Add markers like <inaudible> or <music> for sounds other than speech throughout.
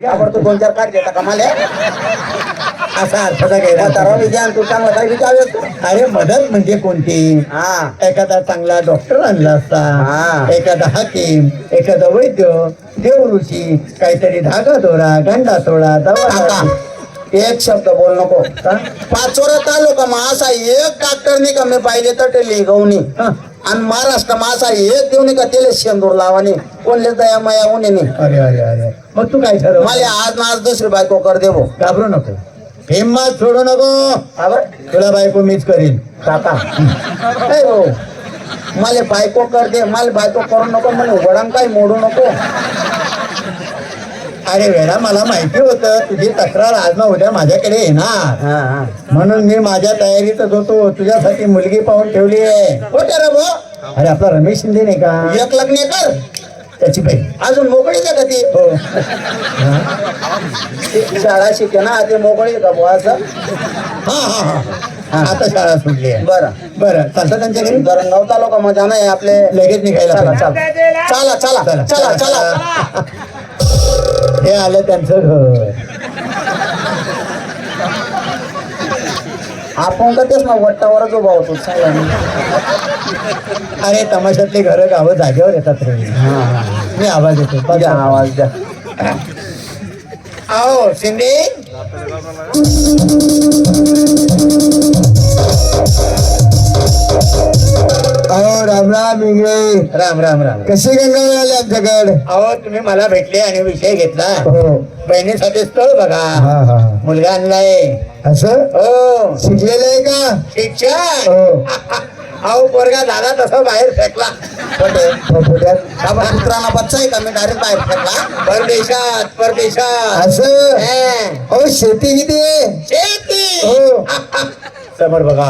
आपण तू दोन चार देता कमाले असा विज्ञान तू चांगला विचारत अरे मदत म्हणजे कोणती? हा. एखादा चांगला डॉक्टर आणला हा. असता एखादा हाकीम एखादा वैद्य देवऋषी काहीतरी धागा दोरा गंडा तोडा दवा एक शब्द बोल नको? पाचोरा तालुका मा असा एक डॉक्टरने कमी पाहिजे तर ते लिगवणी. आणि महाराष्ट्र मा असा एक देऊन का? त्याला शेंदूर लावानी. कोणले दया माया उन्हे अरे अरे अरे. मग तू काय ठरव? मला आज आज दुसरी बायको कर देवो घाबरू नको. हिंमत सोडू नको. तुला बायको मीच करीन. काका. हो मला बायको कर दे. मला बायको करू नको. मला वडंग काय मोडू नको. अरे वेळा मला माहिती होतं तुझी तक्रार आज ना उद्या माझ्याकडे येणार. हा हा. म्हणून मी माझ्या तयारीतच होतो. तुझ्यासाठी मुलगी पाहून ठेवली आहे. रे भाऊ? अरे आपला रमेश शिंदे नाही का? एक लग्न कर. त्याची बहीण अजून मोकळी का ती हो. ती शाळा शिके ना ते मोकळी का बुवा असं हा हा. हा. आता शाळा सुटली आहे. बरं. बरं चालतं. त्यांच्या घरी धरणगाव तालुका मजा नाही आपले. लगेच निघायला चला. चला. चला चला. चला चला. हे आलं त्यांचं घर. आपण का तेच ना वट्टावरच उभा होतो. अरे तमाशातले घर गावं जागेवर येतात रे. मी आवाज येतो द्या आवाज द्या. आओ शिंदे राम राम इंगळे. राम राम राम. कसे गंगावर आले आमच्याकडे? अहो तुम्ही मला भेटले आणि विषय घेतला. हो. बहिणीसाठी स्थळ बघा. हा हा मुलगा आणलाय. असं? हो. शिकलेलं आहे का? शिक्षण. हो. <laughs> अहो पोरगा दादा तसा बाहेर फेकला. बच्चा आहे का? मी डायरेक्ट बाहेर फेकला. परदेशात परदेशात. असं? हं. शेती किती आहे? शेती. हो. <laughs> समोर बघा.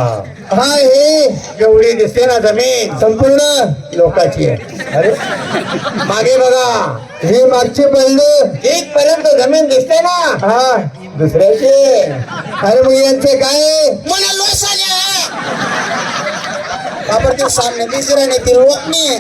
हा हे एवढी दिसते ना जमीन. संपूर्ण लोकांची आहे. अरे मागे बघा. हे मागचे पल्ले एक पर्यंत जमीन दिसते ना. हा दुसऱ्याचे. अरे मग यांचे काय आहे? मला लोस आले बाबा ते सामने दिसरे नाही ती रोखणी